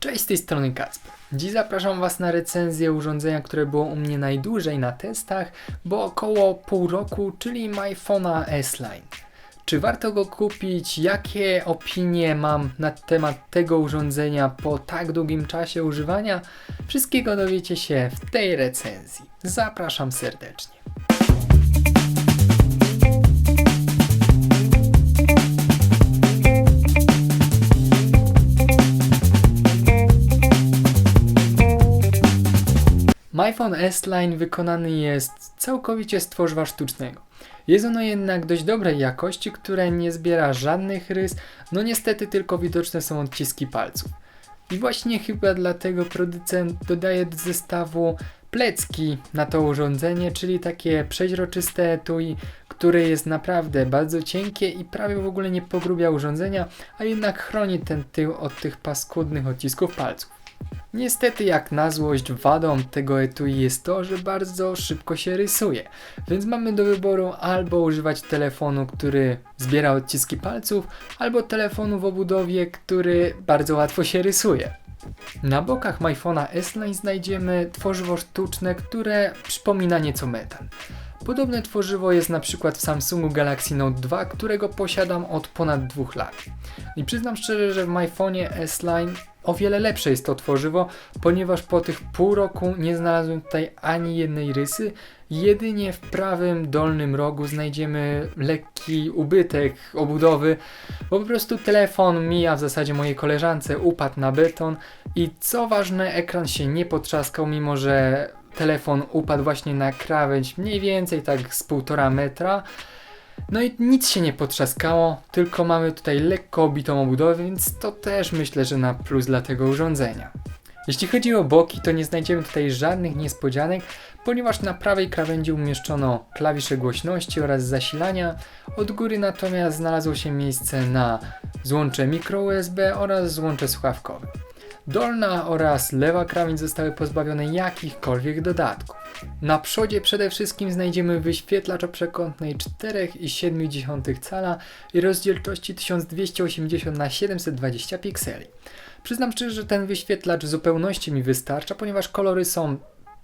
Cześć, z tej strony Kacper. Dziś zapraszam Was na recenzję urządzenia, które było u mnie najdłużej na testach, bo około pół roku, czyli MyPhone'a S-Line. Czy warto go kupić? Jakie opinie mam na temat tego urządzenia po tak długim czasie używania? Wszystkiego dowiecie się w tej recenzji. Zapraszam serdecznie. MyPhone S-Line wykonany jest całkowicie z tworzywa sztucznego. Jest ono jednak dość dobrej jakości, które nie zbiera żadnych rys, no niestety tylko widoczne są odciski palców. I właśnie chyba dlatego producent dodaje do zestawu plecki na to urządzenie, czyli takie przeźroczyste etui, które jest naprawdę bardzo cienkie i prawie w ogóle nie pogrubia urządzenia, a jednak chroni ten tył od tych paskudnych odcisków palców. Niestety jak na złość wadą tego etui jest to, że bardzo szybko się rysuje, więc mamy do wyboru albo używać telefonu, który zbiera odciski palców, albo telefonu w obudowie, który bardzo łatwo się rysuje. Na bokach MyPhone'a S-Line znajdziemy tworzywo sztuczne, które przypomina nieco metal. Podobne tworzywo jest na przykład w Samsungu Galaxy Note 2, którego posiadam od ponad dwóch lat. I przyznam szczerze, że w MyPhone'ie S-Line o wiele lepsze jest to tworzywo, ponieważ po tych pół roku nie znalazłem tutaj ani jednej rysy. Jedynie w prawym dolnym rogu znajdziemy lekki ubytek obudowy, bo po prostu telefon mija w zasadzie mojej koleżance, upadł na beton i co ważne, ekran się nie potrzaskał, mimo że telefon upadł właśnie na krawędź mniej więcej tak z półtora metra. No i nic się nie potrzaskało, tylko mamy tutaj lekko obitą obudowę, więc to też myślę, że na plus dla tego urządzenia. Jeśli chodzi o boki, to nie znajdziemy tutaj żadnych niespodzianek, ponieważ na prawej krawędzi umieszczono klawisze głośności oraz zasilania. Od góry natomiast znalazło się miejsce na złącze micro USB oraz złącze słuchawkowe. Dolna oraz lewa krawędź zostały pozbawione jakichkolwiek dodatków. Na przodzie przede wszystkim znajdziemy wyświetlacz o przekątnej 4,7 cala i rozdzielczości 1280 x 720 pikseli. Przyznam szczerze, że ten wyświetlacz w zupełności mi wystarcza, ponieważ kolory są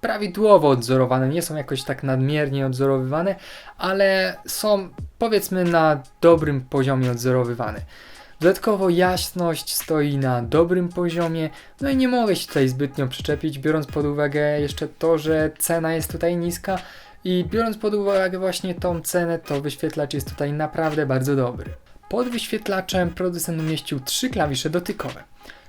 prawidłowo odzorowane, nie są jakoś tak nadmiernie odzorowywane, ale są powiedzmy na dobrym poziomie odzorowywane. Dodatkowo jasność stoi na dobrym poziomie, no i nie mogę się tutaj zbytnio przyczepić, biorąc pod uwagę jeszcze to, że cena jest tutaj niska i biorąc pod uwagę właśnie tą cenę, to wyświetlacz jest tutaj naprawdę bardzo dobry. Pod wyświetlaczem producent umieścił trzy klawisze dotykowe.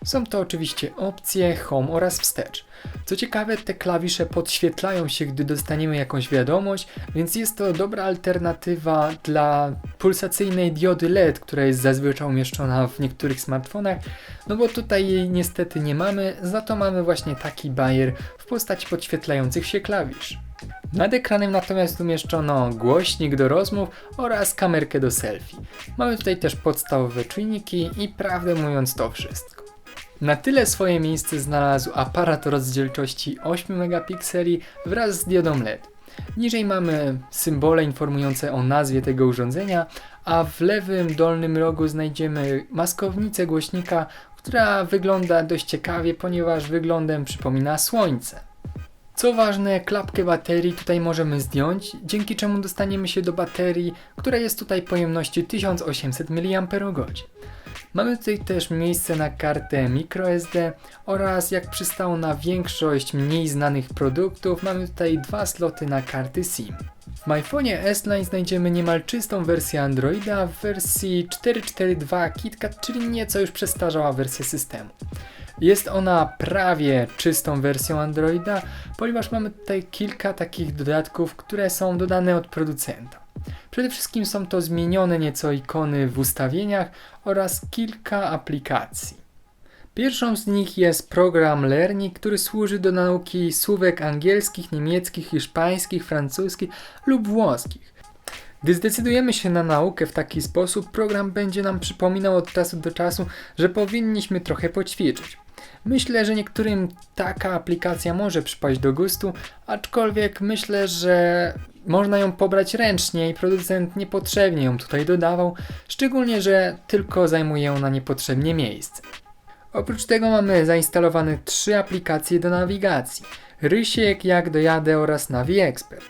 Są to oczywiście opcje, home oraz wstecz. Co ciekawe, te klawisze podświetlają się, gdy dostaniemy jakąś wiadomość, więc jest to dobra alternatywa dla pulsacyjnej diody LED, która jest zazwyczaj umieszczona w niektórych smartfonach, no bo tutaj jej niestety nie mamy, za to mamy właśnie taki bajer w postaci podświetlających się klawisz. Nad ekranem natomiast umieszczono głośnik do rozmów oraz kamerkę do selfie. Mamy tutaj też podstawowe czujniki i prawdę mówiąc to wszystko. Na tyle swoje miejsce znalazł aparat rozdzielczości 8 megapikseli wraz z diodą LED. Niżej mamy symbole informujące o nazwie tego urządzenia, a w lewym dolnym rogu znajdziemy maskownicę głośnika, która wygląda dość ciekawie, ponieważ wyglądem przypomina słońce. Co ważne, klapkę baterii tutaj możemy zdjąć, dzięki czemu dostaniemy się do baterii, która jest tutaj pojemności 1800 mAh. Mamy tutaj też miejsce na kartę microSD oraz jak przystało na większość mniej znanych produktów, mamy tutaj dwa sloty na karty SIM. W MyPhone'ie S-Line znajdziemy niemal czystą wersję Androida w wersji 4.4.2 KitKat, czyli nieco już przestarzała wersja systemu. Jest ona prawie czystą wersją Androida, ponieważ mamy tutaj kilka takich dodatków, które są dodane od producenta. Przede wszystkim są to zmienione nieco ikony w ustawieniach oraz kilka aplikacji. Pierwszą z nich jest program Learning, który służy do nauki słówek angielskich, niemieckich, hiszpańskich, francuskich lub włoskich. Gdy zdecydujemy się na naukę w taki sposób, program będzie nam przypominał od czasu do czasu, że powinniśmy trochę poćwiczyć. Myślę, że niektórym taka aplikacja może przypaść do gustu, aczkolwiek myślę, że można ją pobrać ręcznie i producent niepotrzebnie ją tutaj dodawał, szczególnie, że tylko zajmuje ona niepotrzebnie miejsce. Oprócz tego mamy zainstalowane trzy aplikacje do nawigacji. Rysiek, Jak dojadę oraz Navi Expert.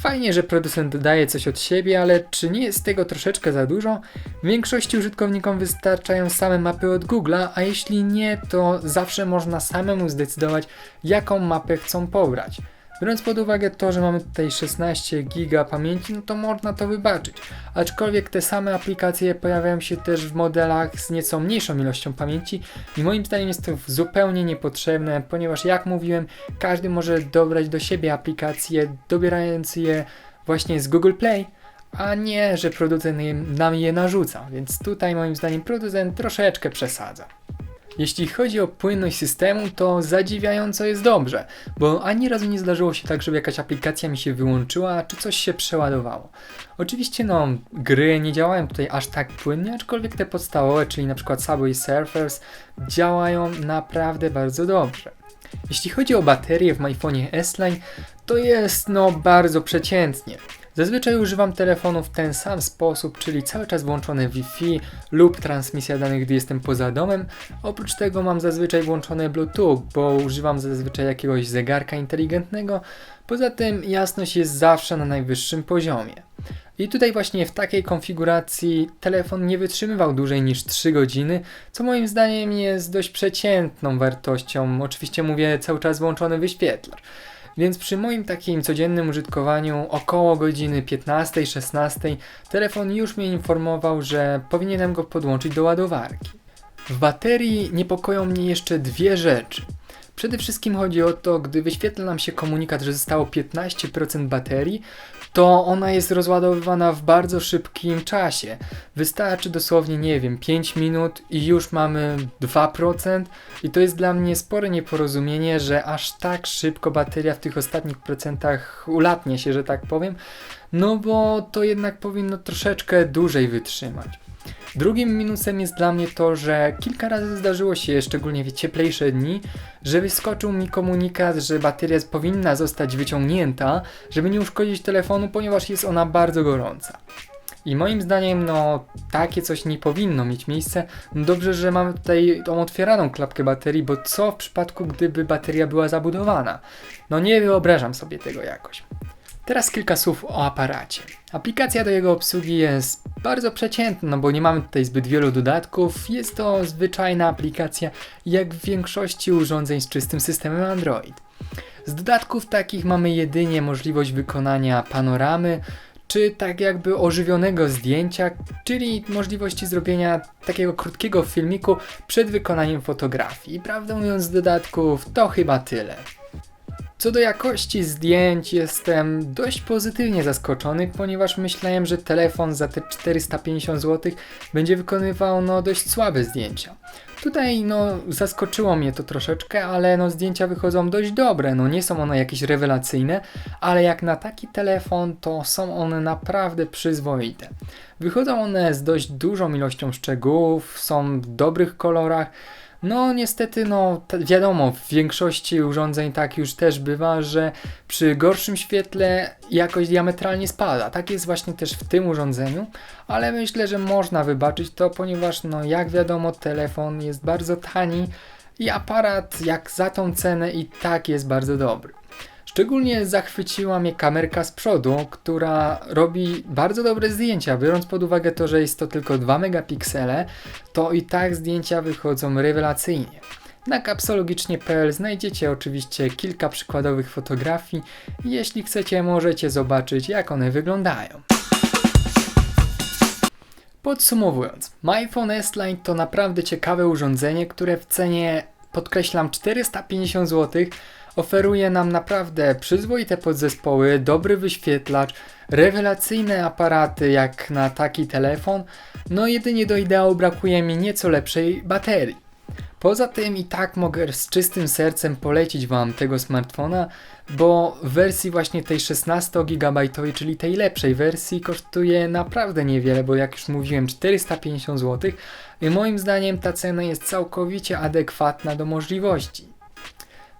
Fajnie, że producent dodaje coś od siebie, ale czy nie jest tego troszeczkę za dużo? Większości użytkownikom wystarczają same mapy od Google'a, a jeśli nie, to zawsze można samemu zdecydować, jaką mapę chcą pobrać. Biorąc pod uwagę to, że mamy tutaj 16 giga pamięci, no to można to wybaczyć. Aczkolwiek te same aplikacje pojawiają się też w modelach z nieco mniejszą ilością pamięci i moim zdaniem jest to zupełnie niepotrzebne, ponieważ jak mówiłem, każdy może dobrać do siebie aplikacje, dobierając je właśnie z Google Play, a nie, że producent nam je narzuca, więc tutaj moim zdaniem producent troszeczkę przesadza. Jeśli chodzi o płynność systemu, to zadziwiająco jest dobrze, bo ani razu nie zdarzyło się tak, żeby jakaś aplikacja mi się wyłączyła, czy coś się przeładowało. Oczywiście no, gry nie działają tutaj aż tak płynnie, aczkolwiek te podstawowe, czyli przykład Subway Surfers, działają naprawdę bardzo dobrze. Jeśli chodzi o baterię w iPhone S-Line, to jest no bardzo przeciętnie. Zazwyczaj używam telefonu w ten sam sposób, czyli cały czas włączone Wi-Fi lub transmisja danych, gdy jestem poza domem. Oprócz tego mam zazwyczaj włączone Bluetooth, bo używam zazwyczaj jakiegoś zegarka inteligentnego. Poza tym jasność jest zawsze na najwyższym poziomie. I tutaj właśnie w takiej konfiguracji telefon nie wytrzymywał dłużej niż 3 godziny, co moim zdaniem jest dość przeciętną wartością. Oczywiście mówię cały czas włączony wyświetlacz. Więc przy moim takim codziennym użytkowaniu około godziny 15-16 telefon już mnie informował, że powinienem go podłączyć do ładowarki. W baterii niepokoją mnie jeszcze dwie rzeczy. Przede wszystkim chodzi o to, gdy wyświetla nam się komunikat, że zostało 15% baterii, to ona jest rozładowywana w bardzo szybkim czasie. Wystarczy dosłownie, nie wiem, 5 minut i już mamy 2%, i to jest dla mnie spore nieporozumienie, że aż tak szybko bateria w tych ostatnich procentach ulatnie się, że tak powiem, no bo to jednak powinno troszeczkę dłużej wytrzymać. Drugim minusem jest dla mnie to, że kilka razy zdarzyło się, szczególnie w cieplejsze dni, że wyskoczył mi komunikat, że bateria powinna zostać wyciągnięta, żeby nie uszkodzić telefonu, ponieważ jest ona bardzo gorąca. I moim zdaniem, no, takie coś nie powinno mieć miejsca. No dobrze, że mamy tutaj tą otwieraną klapkę baterii, bo co w przypadku, gdyby bateria była zabudowana? No nie wyobrażam sobie tego jakoś. Teraz kilka słów o aparacie. Aplikacja do jego obsługi jest bardzo przeciętna, bo nie mamy tutaj zbyt wielu dodatków. Jest to zwyczajna aplikacja, jak w większości urządzeń z czystym systemem Android. Z dodatków takich mamy jedynie możliwość wykonania panoramy, czy tak jakby ożywionego zdjęcia, czyli możliwości zrobienia takiego krótkiego filmiku przed wykonaniem fotografii. Prawdę mówiąc z dodatków to chyba tyle. Co do jakości zdjęć jestem dość pozytywnie zaskoczony, ponieważ myślałem, że telefon za te 450 zł będzie wykonywał no dość słabe zdjęcia. Tutaj no zaskoczyło mnie to troszeczkę, ale no zdjęcia wychodzą dość dobre, no nie są one jakieś rewelacyjne, ale jak na taki telefon to są one naprawdę przyzwoite. Wychodzą one z dość dużą ilością szczegółów, są w dobrych kolorach, no niestety, no wiadomo, w większości urządzeń tak już też bywa, że przy gorszym świetle jakość diametralnie spada. Tak jest właśnie też w tym urządzeniu, ale myślę, że można wybaczyć to, ponieważ no jak wiadomo telefon jest bardzo tani i aparat jak za tą cenę i tak jest bardzo dobry. Szczególnie zachwyciła mnie kamerka z przodu, która robi bardzo dobre zdjęcia. Biorąc pod uwagę to, że jest to tylko 2 megapiksele, to i tak zdjęcia wychodzą rewelacyjnie. Na kapsologicznie.pl znajdziecie oczywiście kilka przykładowych fotografii jeśli chcecie możecie zobaczyć jak one wyglądają. Podsumowując, MyPhone S-Line to naprawdę ciekawe urządzenie, które w cenie podkreślam 450 zł oferuje nam naprawdę przyzwoite podzespoły, dobry wyświetlacz, rewelacyjne aparaty jak na taki telefon, no jedynie do ideału brakuje mi nieco lepszej baterii. Poza tym i tak mogę z czystym sercem polecić Wam tego smartfona, bo w wersji właśnie tej 16 GB, czyli tej lepszej wersji kosztuje naprawdę niewiele, bo jak już mówiłem 450 zł i moim zdaniem ta cena jest całkowicie adekwatna do możliwości.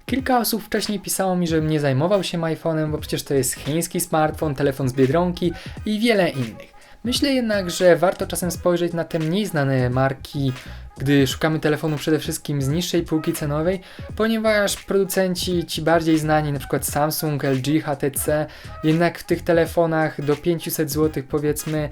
Kilka osób wcześniej pisało mi, żebym nie zajmował się iPhone'em, bo przecież to jest chiński smartfon, telefon z Biedronki i wiele innych. Myślę jednak, że warto czasem spojrzeć na te mniej znane marki gdy szukamy telefonu przede wszystkim z niższej półki cenowej, ponieważ producenci ci bardziej znani, np. Samsung, LG, HTC, jednak w tych telefonach do 500 zł powiedzmy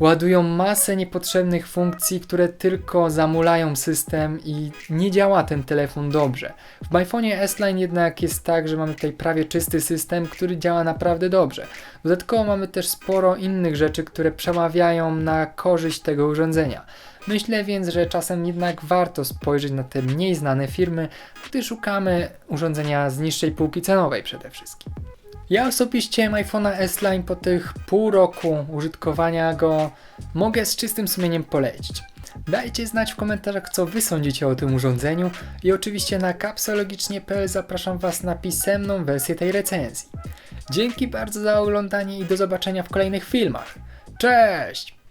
ładują masę niepotrzebnych funkcji, które tylko zamulają system i nie działa ten telefon dobrze. W iPhone'ie S-Line jednak jest tak, że mamy tutaj prawie czysty system, który działa naprawdę dobrze. Dodatkowo mamy też sporo innych rzeczy, które przemawiają na korzyść tego urządzenia. Myślę więc, że czasem jednak warto spojrzeć na te mniej znane firmy, gdy szukamy urządzenia z niższej półki cenowej przede wszystkim. Ja osobiście iPhone'a S-Line po tych pół roku użytkowania go mogę z czystym sumieniem polecić. Dajcie znać w komentarzach, co wy sądzicie o tym urządzeniu i oczywiście na kapsologicznie.pl zapraszam was na pisemną wersję tej recenzji. Dzięki bardzo za oglądanie i do zobaczenia w kolejnych filmach. Cześć!